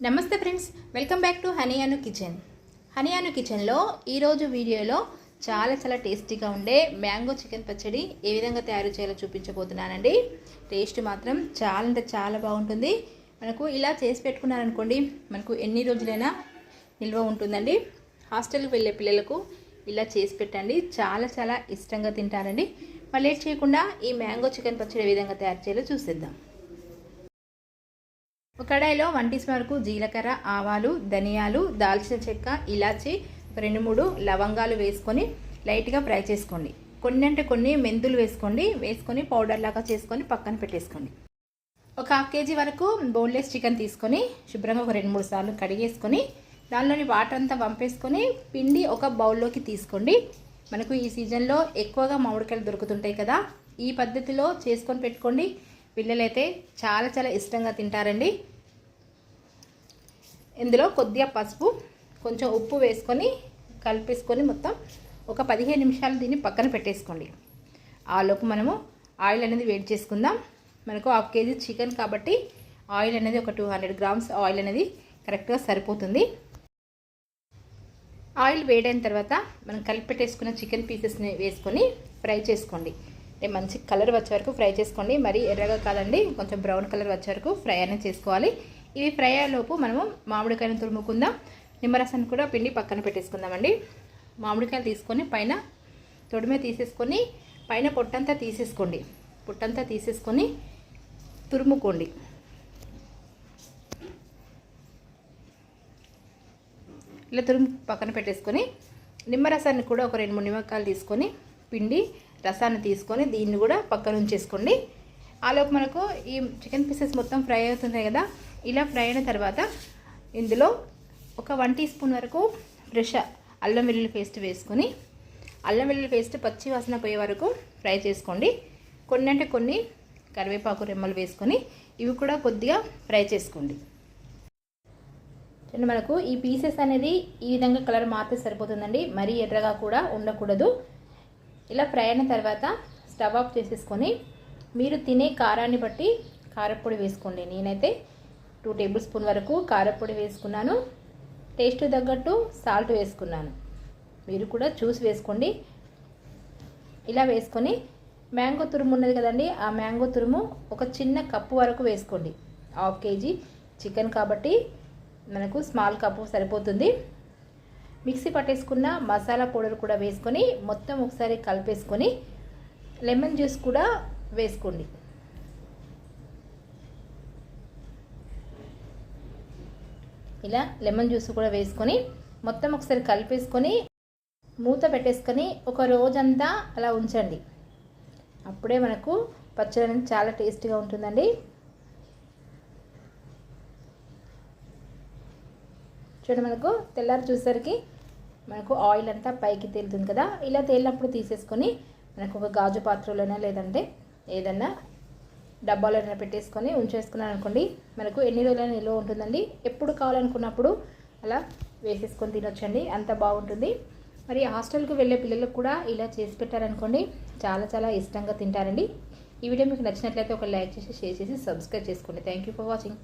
నమస్తే friends welcome back to Honey Anu Kitchen. Honey Anu కిచెన్లో ఈరోజు వీడియోలో చాలా చాలా టేస్టీగా ఉండే మ్యాంగో చికెన్ పచ్చడి ఏ విధంగా తయారు చేయాలో చూపించబోతున్నానండి. టేస్ట్ మాత్రం చాలా అంటే చాలా బాగుంటుంది. మనకు ఇలా చేసి పెట్టుకున్నారనుకోండి మనకు ఎన్ని రోజులైనా నిల్వ ఉంటుందండి. హాస్టల్కి వెళ్ళే పిల్లలకు ఇలా చేసి పెట్టండి. చాలా చాలా ఇష్టంగా తింటారండి. మళ్ళీ చేయకుండా ఈ మ్యాంగో చికెన్ పచ్చడి ఏ విధంగా తయారు చేయాలో చూసేద్దాం. ఒక కడాయిలో వన్ టీ స్పూన్ వరకు జీలకర్ర ఆవాలు ధనియాలు దాల్చిన చెక్క ఇలాచి రెండు మూడు లవంగాలు వేసుకొని లైట్గా ఫ్రై చేసుకోండి. కొన్ని అంటే కొన్ని మెంతులు వేసుకోండి. వేసుకొని పౌడర్ లాగా చేసుకొని పక్కన పెట్టేసుకోండి. ఒక హాఫ్ కేజీ వరకు బోన్లెస్ చికెన్ తీసుకొని శుభ్రంగా ఒక రెండు మూడు సార్లు కడిగేసుకొని దానిలోని వాటర్ అంతా పంపేసుకొని పిండి ఒక బౌల్లోకి తీసుకోండి. మనకు ఈ సీజన్లో ఎక్కువగా మామిడికాయలు దొరుకుతుంటాయి కదా ఈ పద్ధతిలో చేసుకొని పెట్టుకోండి. పిల్లలైతే చాలా చాలా ఇష్టంగా తింటారండి. ఇందులో కొద్దిగా పసుపు కొంచెం ఉప్పు వేసుకొని కలిపేసుకొని మొత్తం ఒక పదిహేను నిమిషాలు దీన్ని పక్కన పెట్టేసుకోండి. ఆలోపు మనము ఆయిల్ అనేది వేడి చేసుకుందాం. మనకు హాఫ్ కేజీ చికెన్ కాబట్టి ఆయిల్ అనేది ఒక టూ హండ్రెడ్ గ్రామ్స్ ఆయిల్ అనేది కరెక్ట్గా సరిపోతుంది. ఆయిల్ వేడైన తర్వాత మనం కలిపి పెట్టేసుకున్న చికెన్ పీసెస్ని వేసుకొని ఫ్రై చేసుకోండి. అంటే మంచి కలర్ వచ్చే వరకు ఫ్రై చేసుకోండి. మరి ఎర్రగా కాదండి కొంచెం బ్రౌన్ కలర్ వచ్చే వరకు ఫ్రై అనేది చేసుకోవాలి. ఇవి ఫ్రై అయ్యేలోపు మనము మామిడికాయను తురుముకుందాం. నిమ్మరసాన్ని కూడా పిండి పక్కన పెట్టేసుకుందామండి. మామిడికాయలు తీసుకొని పైన తొడిమే తీసేసుకొని పైన పొట్టంతా తీసేసుకోండి. పొట్టంతా తీసేసుకొని తురుముకోండి. ఇలా తురుము పక్కన పెట్టేసుకొని నిమ్మరసాన్ని కూడా ఒక రెండు మూడు నిమ్మకాయలు తీసుకొని పిండి రసాన్ని తీసుకొని దీన్ని కూడా పక్కన ఉంచేసుకోండి. ఆలోపు మనకు ఈ చికెన్ పీసెస్ మొత్తం ఫ్రై అవుతున్నాయి కదా. ఇలా ఫ్రై అయిన తర్వాత ఇందులో ఒక వన్ టీ స్పూన్ వరకు ఫ్రెష్ అల్లం వెల్లుల్లి పేస్ట్ వేసుకొని అల్లం వెల్లుల్లి పేస్ట్ పచ్చి వాసన పోయే వరకు ఫ్రై చేసుకోండి. కొన్ని అంటే కొన్ని కరివేపాకు రెమ్మలు వేసుకొని ఇవి కూడా కొద్దిగా ఫ్రై చేసుకోండి. చూడండి మనకు ఈ పీసెస్ అనేది ఈ విధంగా కలర్ మాత్రం సరిపోతుందండి. మరీ ఎర్రగా కూడా ఉండకూడదు. ఇలా ఫ్రై అయిన తర్వాత స్టవ్ ఆఫ్ చేసేసుకొని మీరు తినే కారాన్ని బట్టి కారపొడి వేసుకోండి. నేనైతే టూ టేబుల్ స్పూన్ వరకు కారపొడి వేసుకున్నాను. టేస్ట్ తగ్గట్టు సాల్ట్ వేసుకున్నాను. మీరు కూడా చూసి వేసుకోండి. ఇలా వేసుకొని మ్యాంగో తురుము ఉన్నది కదండి ఆ మ్యాంగో తురుము ఒక చిన్న కప్పు వరకు వేసుకోండి. హాఫ్ కేజీ చికెన్ కాబట్టి మనకు స్మాల్ కప్పు సరిపోతుంది. మిక్సీ పట్టేసుకున్న మసాలా పౌడర్ కూడా వేసుకొని మొత్తం ఒకసారి కలిపేసుకొని లెమన్ జ్యూస్ కూడా వేసుకోండి. ఇలా లెమన్ జ్యూస్ కూడా వేసుకొని మొత్తం ఒకసారి కలిపేసుకొని మూత పెట్టేసుకొని ఒక రోజంతా అలా ఉంచండి. అప్పుడే మనకు పచ్చడి అనేది చాలా టేస్టీగా ఉంటుందండి. చూడండి మనకు తెల్లారి చూసేసరికి మనకు ఆయిల్ అంతా పైకి తేలుతుంది కదా ఇలా తేలినప్పుడు తీసేసుకొని మనకు ఒక గాజు పాత్రలోనే లేదంటే ఏదన్నా డబ్బాలోనే పెట్టేసుకొని ఉంచేసుకున్నాను అనుకోండి మనకు ఎన్ని రోజులైనా నిల్వ ఉంటుందండి. ఎప్పుడు కావాలనుకున్నప్పుడు అలా వేసేసుకొని తినొచ్చండి అంత బాగుంటుంది. మరి హాస్టల్కి వెళ్ళే పిల్లలకు కూడా ఇలా చేసి పెట్టారనుకోండి చాలా చాలా ఇష్టంగా తింటారండి. ఈ వీడియో మీకు నచ్చినట్లయితే ఒక లైక్ చేసి షేర్ చేసి సబ్స్క్రైబ్ చేసుకోండి. Thank you for watching